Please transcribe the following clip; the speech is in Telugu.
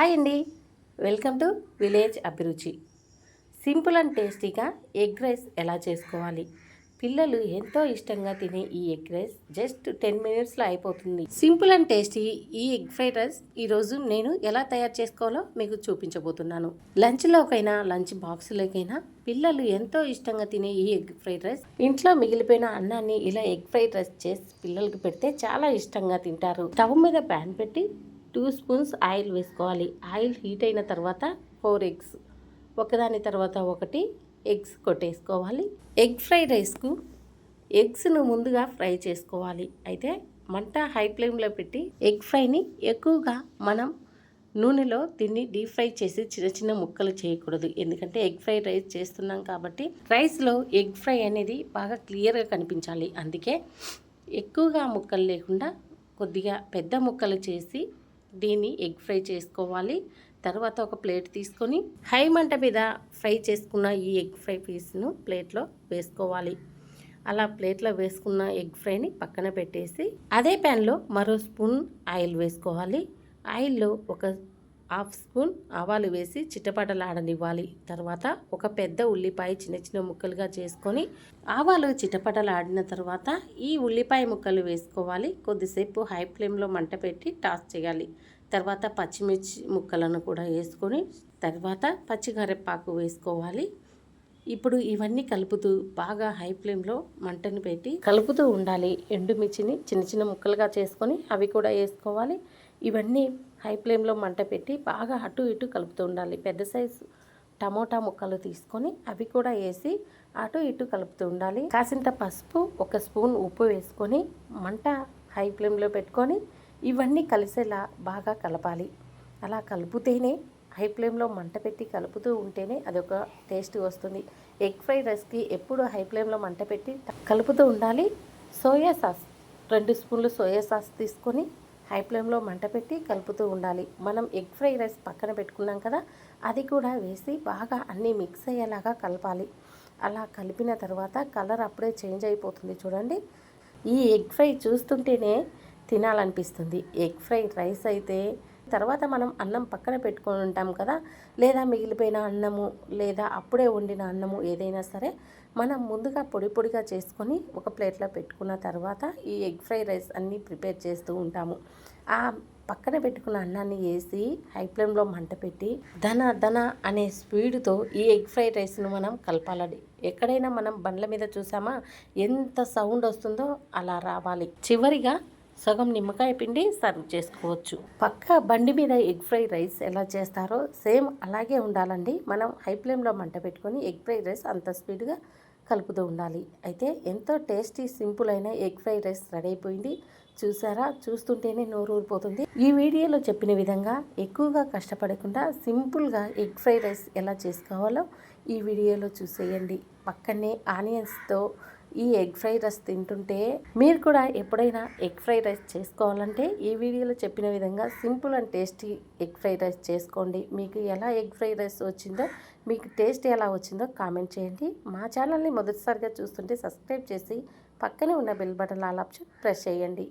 హాయ్ అండి. Welcome to village Abhiruchi. Simple and టేస్టీగా ఎగ్ రైస్ ఎలా చేసుకోవాలి? పిల్లలు ఎంతో ఇష్టంగా తినే ఈ ఎగ్ రైస్ జస్ట్ టెన్ మినిట్స్లో అయిపోతుంది. సింపుల్ అండ్ టేస్టీ ఈ ఎగ్ ఫ్రైడ్ రైస్ ఈరోజు నేను ఎలా తయారు చేసుకోవాలో మీకు చూపించబోతున్నాను. లంచ్లోకైనా లంచ్ బాక్స్లోకైనా పిల్లలు ఎంతో ఇష్టంగా తినే ఈ ఎగ్ ఫ్రైడ్ రైస్ ఇంట్లో మిగిలిపోయిన అన్నాన్ని ఇలా ఎగ్ ఫ్రైడ్ రైస్ చేసి పిల్లలకి పెడితే చాలా ఇష్టంగా తింటారు. స్టవ్ మీద ప్యాన్ పెట్టి టూ స్పూన్స్ ఆయిల్ వేసుకోవాలి. ఆయిల్ హీట్ అయిన తర్వాత ఫోర్ ఎగ్స్. ఒకదాని తర్వాత ఒకటి ఎగ్స్ కొట్టేసుకోవాలి. ఎగ్ ఫ్రైడ్ రైస్కు ఎగ్స్ను ముందుగా ఫ్రై చేసుకోవాలి. అయితే మంట హై ఫ్లేమ్లో పెట్టి ఎగ్ ఫ్రైని ఎక్కువగా మనం నూనెలో దీన్ని డీప్ ఫ్రై చేసి చిన్న చిన్న ముక్కలు చేయకూడదు. ఎందుకంటే ఎగ్ ఫ్రైడ్ రైస్ చేస్తున్నాం కాబట్టి రైస్లో ఎగ్ ఫ్రై అనేది బాగా క్లియర్గా కనిపించాలి. అందుకే ఎక్కువగా ముక్కలు లేకుండా కొద్దిగా పెద్ద ముక్కలు చేసి దీన్ని ఎగ్ ఫ్రై చేసుకోవాలి. తర్వాత ఒక ప్లేట్ తీసుకొని హై మంట మీద ఫ్రై చేసుకున్న ఈ ఎగ్ ఫ్రై పీస్ను ప్లేట్లో వేసుకోవాలి. అలా ప్లేట్లో వేసుకున్న ఎగ్ ఫ్రైని పక్కన పెట్టేసి అదే ప్యాన్లో మరో స్పూన్ ఆయిల్ వేసుకోవాలి. ఆయిల్లో ఒక హాఫ్ స్పూన్ ఆవాలు వేసి చిటపటలాడనివ్వాలి. తర్వాత ఒక పెద్ద ఉల్లిపాయ చిన్న చిన్న ముక్కలుగా చేసుకొని ఆవాలు చిటపటలాడిన తర్వాత ఈ ఉల్లిపాయ ముక్కలు వేసుకోవాలి. కొద్దిసేపు హై ఫ్లేమ్లో మంట పెట్టి టాస్ చేయాలి. తర్వాత పచ్చిమిర్చి ముక్కలను కూడా వేసుకొని తర్వాత పచ్చికరెపాకు వేసుకోవాలి. ఇప్పుడు ఇవన్నీ కలుపుతూ బాగా హై ఫ్లేమ్లో మంటను పెట్టి కలుపుతూ ఉండాలి. ఎండుమిర్చిని చిన్న చిన్న ముక్కలుగా చేసుకొని అవి కూడా వేసుకోవాలి. ఇవన్నీ హై ఫ్లేమ్లో మంట పెట్టి బాగా అటు ఇటు కలుపుతూ ఉండాలి. పెద్ద సైజు టమోటా ముక్కలు తీసుకొని అవి కూడా వేసి అటు ఇటు కలుపుతూ ఉండాలి. కాసింత పసుపు ఒక స్పూన్ ఉప్పు వేసుకొని మంట హై ఫ్లేమ్లో పెట్టుకొని ఇవన్నీ కలిసేలా బాగా కలపాలి. అలా కలుపుతేనే హై ఫ్లేమ్లో మంట పెట్టి కలుపుతూ ఉంటేనే అదొక టేస్ట్ వస్తుంది. ఎగ్ ఫ్రైడ్ రైస్కి ఎప్పుడు హై ఫ్లేమ్లో మంట పెట్టి కలుపుతూ ఉండాలి. సోయా సాస్ రెండు స్పూన్లు సోయా సాస్ తీసుకొని హై ఫ్లేమ్లో మంట పెట్టి కలుపుతూ ఉండాలి. మనం ఎగ్ ఫ్రై రైస్ పక్కన పెట్టుకున్నాం కదా అది కూడా వేసి బాగా అన్నీ మిక్స్ అయ్యేలాగా కలపాలి. అలా కలిపిన తర్వాత కలర్ అప్పుడే చేంజ్ అయిపోతుంది చూడండి. ఈ ఎగ్ ఫ్రై చూస్తుంటేనే తినాలనిపిస్తుంది. ఎగ్ ఫ్రై రైస్ అయితే తర్వాత మనం అన్నం పక్కన పెట్టుకొని ఉంటాం కదా లేదా మిగిలిపోయిన అన్నము లేదా అప్పుడే వండిన అన్నము ఏదైనా సరే మనం ముందుగా పొడి పొడిగా చేసుకొని ఒక ప్లేట్లో పెట్టుకున్న తర్వాత ఈ ఎగ్ ఫ్రై రైస్ అన్నీ ప్రిపేర్ చేస్తూ ఉంటాము. ఆ పక్కన పెట్టుకున్న అన్నాన్ని వేసి హై ఫ్లేమ్లో మంట పెట్టి ధన ధన అనే స్పీడ్తో ఈ ఎగ్ ఫ్రైడ్ రైస్ను మనం కలపాలండి. ఎక్కడైనా మనం బండ్ల మీద చూసామా ఎంత సౌండ్ వస్తుందో అలా రావాలి. చివరిగా సగం నిమ్మకాయ పిండి సర్వ్ చేసుకోవచ్చు. పక్క బండి మీద ఎగ్ ఫ్రై రైస్ ఎలా చేస్తారో సేమ్ అలాగే ఉండాలండి. మనం హై ఫ్లేమ్లో మంట పెట్టుకొని ఎగ్ ఫ్రై రైస్ అంత స్పీడ్గా కలుపుతూ ఉండాలి. అయితే ఎంతో టేస్టీ సింపుల్ అయిన ఎగ్ ఫ్రై రైస్ రెడీ అయిపోయింది. చూసారా? చూస్తుంటేనే నోరు ఊరిపోతుంది. ఈ వీడియోలో చెప్పిన విధంగా ఎక్కువగా కష్టపడకుండా సింపుల్గా ఎగ్ ఫ్రై రైస్ ఎలా చేసుకోవాలో ఈ వీడియోలో చూసేయండి. పక్కనే ఆనియన్స్తో ఈ ఎగ్ ఫ్రైడ్ రైస్ తింటుంటే మీరు కూడా ఎప్పుడైనా ఎగ్ ఫ్రైడ్ రైస్ చేసుకోవాలంటే ఈ వీడియోలో చెప్పిన విధంగా simple and tasty egg fried rice చేసుకోండి. మీకు ఎలా ఎగ్ ఫ్రైడ్ రైస్ వచ్చిందో మీకు టేస్ట్ ఎలా వచ్చిందో కామెంట్ చేయండి. మా ఛానల్ని మొదటిసారిగా చూస్తుంటే సబ్స్క్రైబ్ చేసి పక్కనే ఉన్న bell button all option press చేయండి.